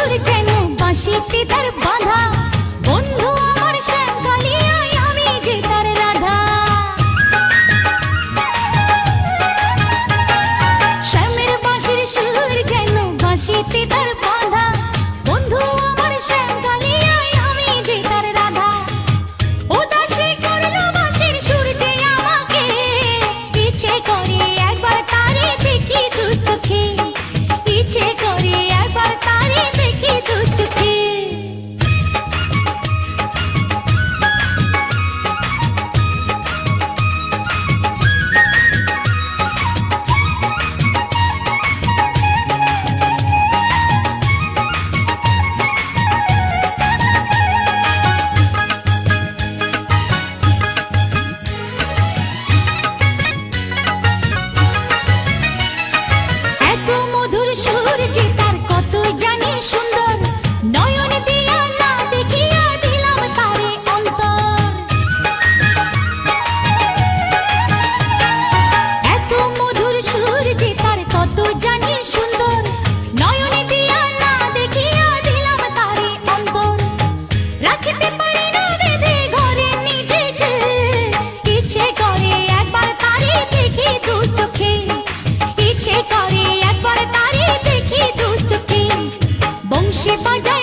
সুর যেন বাঁশিতে তার বাঁধা। আশেপাশে